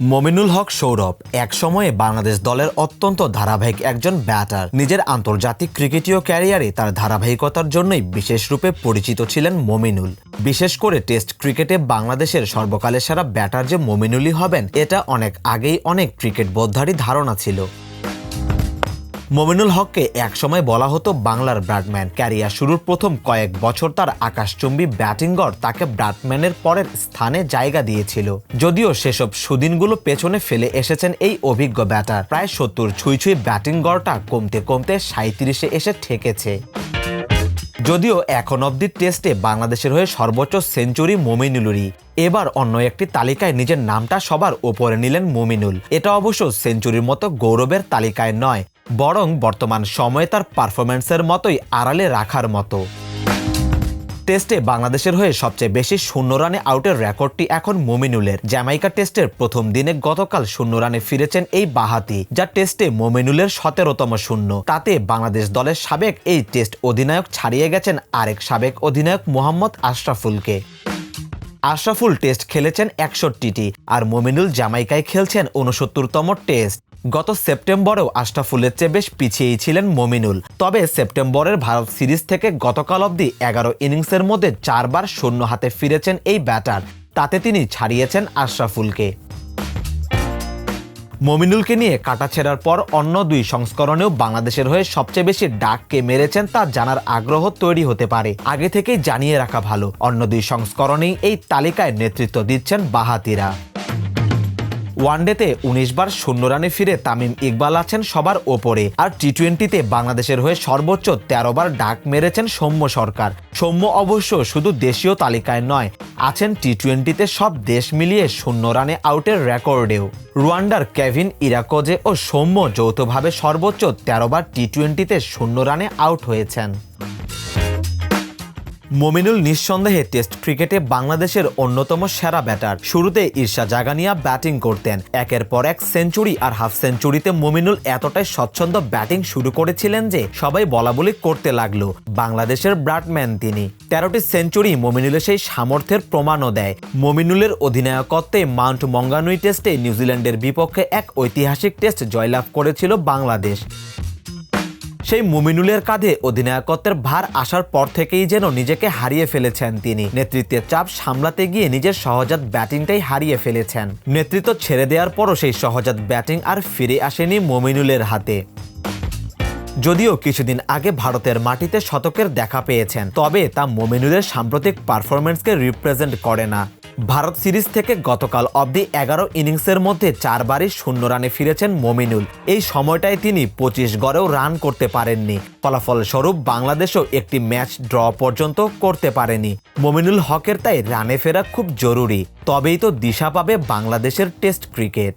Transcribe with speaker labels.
Speaker 1: মমিনুল হক সৌরভ এক সময়ে বাংলাদেশ দলের অত্যন্ত ধারাবাহিক একজন ব্যাটার। নিজের আন্তর্জাতিক ক্রিকেটীয় ক্যারিয়ারে তার ধারাবাহিকতার জন্যই বিশেষ রূপে পরিচিত ছিলেন মমিনুল। বিশেষ করে টেস্ট ক্রিকেটে বাংলাদেশের সর্বকালের সেরা ব্যাটার যে মমিনুলই হবেন, এটা অনেক আগেই অনেক ক্রিকেট বোদ্ধারই ধারণা ছিল। মমিনুল হককে একসময় বলা হতো বাংলার ব্যাটম্যান। ক্যারিয়ার শুরুর প্রথম কয়েক বছর তার আকাশচুম্বী ব্যাটিং গড় তাকে ব্যাটম্যানের পরের স্থানে জায়গা দিয়েছিল। যদিও সেসব সুদিনগুলো পেছনে ফেলে এসেছেন এই অভিজ্ঞ ব্যাটার। প্রায় সত্তর ছুঁই ছুঁই ব্যাটিং গড়টা কমতে কমতে সাঁত্রিশে এসে ঠেকেছে। যদিও এখন অবধি টেস্টে বাংলাদেশের হয়ে সর্বোচ্চ সেঞ্চুরি মমিনুলুরই। এবার অন্য একটি তালিকায় নিজের নামটা সবার ওপরে নিলেন মোমিনুল। এটা অবশ্য সেঞ্চুরির মতো গৌরবের তালিকায় নয় বরং বর্তমান সময়ে তার পারফরম্যান্সের মতোই আড়ালে রাখার মতো। টেস্টে বাংলাদেশের হয়ে সবচেয়ে বেশি শূন্য রানে আউটের রেকর্ডটি এখন মোমিনুলের। জ্যামাইকা টেস্টের প্রথম দিনে গতকাল শূন্য রানে ফিরেছেন এই বাহাতি, যা টেস্টে মোমিনুলের সতেরোতম শূন্য। তাতে বাংলাদেশ দলের সাবেক এই টেস্ট অধিনায়ক ছাড়িয়ে গেছেন আরেক সাবেক অধিনায়ক মোহাম্মদ আশরাফুলকে। আশরাফুল টেস্ট খেলেছেন একষট্টিটি আর মোমিনুল জামাইকায় খেলছেন উনসত্তরতম টেস্ট। গত সেপ্টেম্বরেও আশরাফুলের চেয়ে বেশ পিছিয়েই ছিলেন মমিনুল। তবে সেপ্টেম্বরের ভারত সিরিজ থেকে গতকাল অবধি এগারো ইনিংসের মধ্যে চারবার শূন্য হাতে ফিরেছেন এই ব্যাটার। তাতে তিনি ছাড়িয়েছেন আশরাফুলকে। মমিনুলকে নিয়ে কাটা ছেড়ার পর অন্য দুই সংস্করণেও বাংলাদেশের হয়ে সবচেয়ে বেশি ডাককে মেরেছেন তা জানার আগ্রহ তৈরি হতে পারে। আগে থেকেই জানিয়ে রাখা ভালো। অন্য দুই সংস্করণেই এই তালিকায় নেতৃত্ব দিচ্ছেন বাহাতিরা। ওয়ানডেতে উনিশ বার শূন্য রানে ফিরে তামিম ইকবাল আছেন সবার ওপরে। আর টি টোয়েন্টিতে বাংলাদেশের হয়ে সর্বোচ্চ তেরো বার ডাক মেরেছেন সৌম্য সরকার। সৌম্য অবশ্য শুধু দেশীয় তালিকায় নয়, আছেন টি টোয়েন্টিতে সব দেশ মিলিয়ে শূন্য রানে আউটের রেকর্ডেও। রুয়ান্ডার কেভিন ইরাকোজে ও সৌম্য যৌথভাবে সর্বোচ্চ তেরো বার টি টোয়েন্টিতে শূন্য রানে আউট হয়েছেন। মমিনুল নিঃসন্দেহে টেস্ট ক্রিকেটে বাংলাদেশের অন্যতম সেরা ব্যাটার। শুরুতে ঈর্ষা জাগানিয়া ব্যাটিং করতেন। একের পর এক সেঞ্চুরি আর হাফ সেঞ্চুরিতে মমিনুল এতটাই স্বচ্ছন্দ ব্যাটিং শুরু করেছিলেন যে সবাই বলা বলি করতে লাগল। বাংলাদেশের ব্রাটম্যান তিনি। তেরোটি সেঞ্চুরি মমিনুলের সেই সামর্থ্যের প্রমাণও দেয়। মমিনুলের অধিনায়কত্বে মাউন্ট মঙ্গানুই টেস্টে নিউজিল্যান্ডের বিপক্ষে এক ঐতিহাসিক টেস্ট জয়লাভ করেছিল বাংলাদেশ। সেই মুমিনুলের কাঁধে অধিনায়কত্বের ভার আসার পর থেকেই যেন নিজেকে হারিয়ে ফেলেছেন তিনি। নেতৃত্বের চাপ সামলাতে গিয়ে নিজের সহজাত ব্যাটিংটাই হারিয়ে ফেলেছেন। নেতৃত্ব ছেড়ে দেওয়ার পরও সেই সহজাত ব্যাটিং আর ফিরে আসেনি মমিনুলের হাতে। যদিও কিছুদিন আগে ভারতের মাটিতে শতকের দেখা পেয়েছেন, তবে তা মোমিনুলের সাম্প্রতিক পারফরমেন্সকে রিপ্রেজেন্ট করে না। ভারত সিরিজ থেকে গতকাল অবধি এগারো ইনিংসের মধ্যে চারবারই শূন্য রানে ফিরেছেন মমিনুল। এই সময়টায় তিনি পঁচিশ গড়েও রান করতে পারেননি। ফলাফল স্বরূপ বাংলাদেশও একটি ম্যাচ ড্র পর্যন্ত করতে পারেনি। মমিনুল হকের তাই রানে ফেরা খুব জরুরি। তবেই তো দিশা পাবে বাংলাদেশের টেস্ট ক্রিকেট।